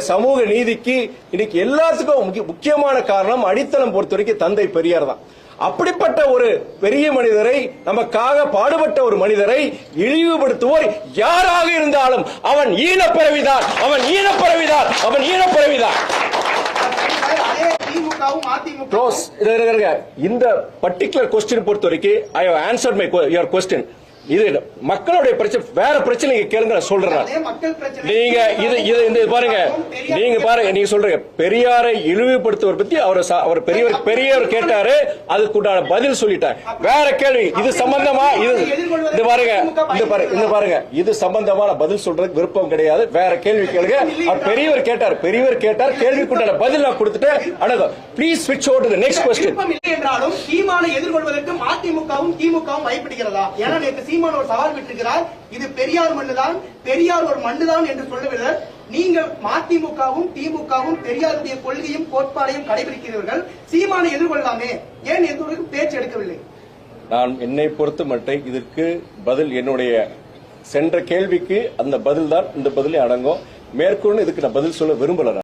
சமூக நீதிக்கு இன்னைக்கு எல்லாத்துக்கும் முக்கியமான காரணம் அடித்தளம் பொறுத்த வரைக்கும் தந்தை பெரியார் தான். அப்படிப்பட்ட ஒரு பெரிய மனிதரை நமக்காக பாடுபட்ட ஒரு மனிதரை இழிவுபடுத்துவோர் யாராக இருந்தாலும் அவன் ஈனப்பிறவிதான் அவன் ஈனப்பிறவிதான் அவன் ஈனப்பிறவிதான். இந்த பர்டிகுலர் கொஸ்டின் பொறுத்த வரைக்கும் I have answer my your question இது மக்களுடைய பிரச்சனை வேற பிரச்சனை கேளுங்க நான் சொல்றேன் நீங்க இது இது இந்த பாருங்க. நீங்க பாருங்க நீங்க சொல்றீங்க. பெரியாரை இழிவுபடுத்துவதை பத்தி அவர் அவர் பெரியவர் பெரியவர் கேட்டாரு அதுக்குண்டான பதில் சொல்லிட்டார். வேற கேள்வி இது சம்பந்தமா? இது இது பாருங்க இந்த பாருங்க இந்த பாருங்க. இது சம்பந்தமா நான் பதில் சொல்றதுக்கு விருப்பம் கிடையாது. வேற கேள்வி கேளுங்க. அவர் பெரியவர் கேட்டார் பெரியவர் கேட்டார் கேள்விக்குண்டான பதில் நான் கொடுத்துட்டு அடங்கும் ப்ளீஸ் ஸ்விட்ச் ஓவர் டு நெக்ஸ்ட் கொஸ்டின் என்றாலும் சீமானை எதிர்கொள்வதற்கு மதிமுகவும் திமுகவும் பயப்படுகிறதா? ஏன்னா நேற்று சீமான் ஒரு சவால் விட்டிருக்கிறார். இது பெரியார் மண்ணுதான். பெரியார் ஒரு மண்ணுதான் என்று சொல்லவில்லை. நீங்கள் மதிமுகவும் திமுகவும் பெரியாருடைய கொள்கையும் கோட்பாடையும் கடைபிடிக்கிறீர்கள். சீமானை எதிர்கொள்ளலாமே. ஏன் எந்த பேச்சு எடுக்கவில்லை? நான் என்னை பொறுத்த மட்டும் இதற்கு பதில் என்னுடைய சென்ற கேள்விக்கு அந்த பதில் தான் இந்த பதிலே அடங்கும். மேற்கொண்டு இதுக்கு நான் பதில் சொல்ல விரும்பல